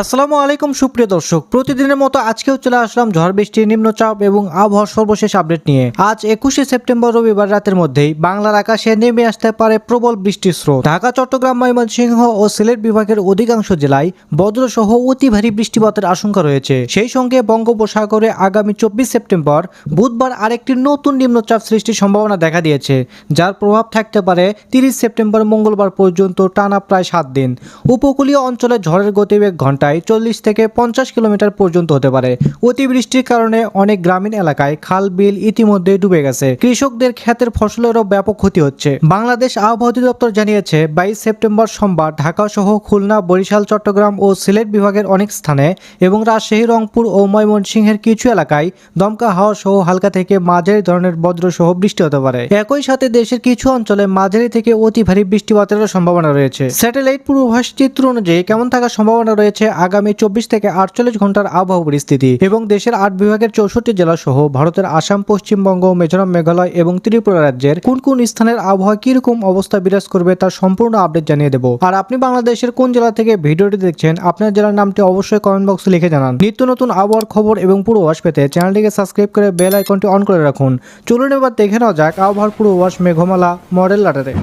আসসালামু আলাইকুম, সুপ্রিয় দর্শক। প্রতিদিনের মতো আজকেও চলে আসলাম ঝড় বৃষ্টি নিম্নচাপ এবং আবহাওয়ার সর্বশেষ আপডেট নিয়ে। আজ একুশে সেপ্টেম্বর, রবিবার রাতের মধ্যেই বাংলার আকাশে নেমে আসতে পারে প্রবল বৃষ্টির স্রোত। ঢাকা, চট্টগ্রাম, ময়মনসিংহ ও সিলেট বিভাগের অধিকাংশ জেলায় বজ্রসহ অতি ভারী বৃষ্টিপাতের আশঙ্কা রয়েছে। সেই সঙ্গে বঙ্গোপসাগরে আগামী চব্বিশ সেপ্টেম্বর, বুধবার আরেকটি নতুন নিম্নচাপ সৃষ্টির সম্ভাবনা দেখা দিয়েছে, যার প্রভাব থাকতে পারে তিরিশ সেপ্টেম্বর মঙ্গলবার পর্যন্ত টানা প্রায় সাত দিন। উপকূলীয় অঞ্চলে ঝড়ের গতিবেগ ঘন্টায় চল্লিশ থেকে পঞ্চাশ কিলোমিটার পর্যন্ত হতে পারে। অতিবৃষ্টির কারণে অনেক গ্রামীণ এলাকায় খাল, বিল ইতিমধ্যে ডুবে গেছে। কৃষকদের ক্ষেতের ফসলেরও ব্যাপক ক্ষতি হচ্ছে। বাংলাদেশ আবহাওয়া অধিদপ্তর জানিয়েছে, বাইশ সেপ্টেম্বর সোমবার ঢাকা সহ খুলনা, বরিশাল, চট্টগ্রাম ও সিলেট বিভাগের অনেক স্থানে এবং রাজশাহী, রংপুর ও ময়মনসিংহের কিছু এলাকায় দমকা হাওয়া সহ হালকা থেকে মাঝারি ধরনের বজ্র সহ বৃষ্টি হতে পারে। একই সাথে দেশের কিছু অঞ্চলে মাঝারি থেকে অতি ভারী বৃষ্টিপাতেরও সম্ভাবনা রয়েছে। স্যাটেলাইট পূর্বাভাস চিত্র অনুযায়ী কেমন থাকার সম্ভাবনা রয়েছে আগামী চব্বিশ থেকে আটচল্লিশ ঘণ্টার আবহাওয়া পরিস্থিতি এবং দেশের আট বিভাগের চৌষট্টি জেলা সহ ভারতের আসাম, পশ্চিমবঙ্গ, মিজোরাম, মেঘালয় এবং ত্রিপুরা রাজ্যের কোন কোন স্থানের আবহাওয়া কীরকম অবস্থা বিরাজ করবে তার সম্পূর্ণ আপডেট জানিয়ে দেবো। আর আপনি বাংলাদেশের কোন জেলা থেকে ভিডিওটি দেখছেন, আপনার জেলার নামটি অবশ্যই কমেন্ট বক্সে লিখে জানান। নিত্য নতুন আবহাওয়ার খবর এবং পূর্বাভাস পেতে চ্যানেলটিকে সাবস্ক্রাইব করে বেল আইকনটি অন করে রাখুন। চলুন এবার দেখে নেওয়া যাক আবহাওয়ার পূর্বাভাস, মেঘমালা, মডেল লাটারে